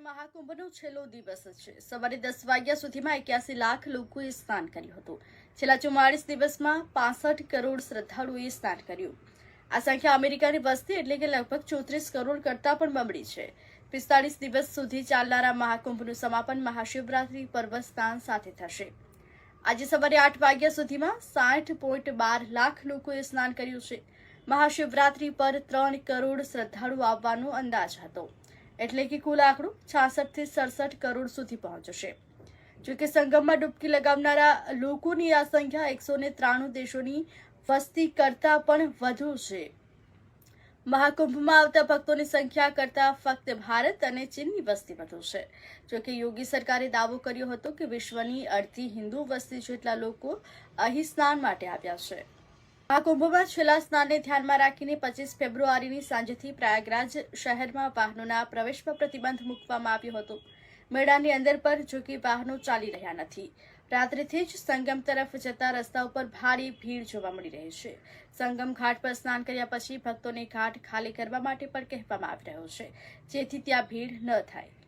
મહાકુંભનો છેલ્લો દિવસ છે. સવારે દસ વાગ્યા સુધીમાં એક્યાસી લાખ લોકોએ સ્નાન કર્યું હતું. છેલ્લા ચુમ્માળીસ દિવસમાં પાસઠ કરોડ શ્રદ્ધાળુઓએ સ્નાન કર્યું. આ સંખ્યા અમેરિકાની વસ્તી એટલે કે લગભગ ચોત્રીસ કરોડ કરતાં પણ બમણી છે. પિસ્તાળીસ દિવસ સુધી ચાલનારા મહાકુંભનું સમાપન મહાશિવરાત્રી પર્વ સ્નાન સાથે થશે. આજે સવારે આઠ વાગ્યા સુધીમાં સાઠ પોઈન્ટ બાર લાખ લોકોએ સ્નાન કર્યું છે. મહાશિવરાત્રી પર ત્રણ કરોડ શ્રદ્ધાળુ આવવાનો અંદાજ હતો. એટલે કે કુલ આંકડો છાસઠથી સડસઠ કરોડ સુધી પહોંચશે. જોકે સંગમમાં ડૂબકી લગાવનારા લોકોની આ સંખ્યા એકસો ને ત્રાણું દેશોની વસ્તી કરતાં પણ વધુ છે. મહાકુંભમાં આવતા ભક્તોની સંખ્યા કરતાં ફક્ત ભારત અને ચીનની વસ્તી વધુ છે. જોકે યોગી સરકારે દાવો કર્યો હતો કે વિશ્વની અડધી હિન્દુ વસ્તી જેટલા લોકો અહીં સ્નાન માટે આવ્યા છે. મહાકુંભમાં છેલ્લા સ્નાનને ધ્યાનમાં રાખીને પચીસ ફેબ્રુઆરીની સાંજથી પ્રયાગરાજ શહેરમાં વાહનોના પ્રવેશ પર પ્રતિબંધ મૂકવામાં આવ્યો હતો. મેળાની અંદર પર જો કે વાહનો ચાલી રહ્યા નથી. રાત્રિથી જ સંગમ તરફ જતા રસ્તા ઉપર ભારે ભીડ જોવા મળી રહી છે. સંગમ ઘાટ પર સ્નાન કર્યા પછી ભક્તોને ઘાટ ખાલી કરવા માટે પણ કહેવામાં આવી રહ્યો છે. જેથી ત્યાં ભીડ ન થાય.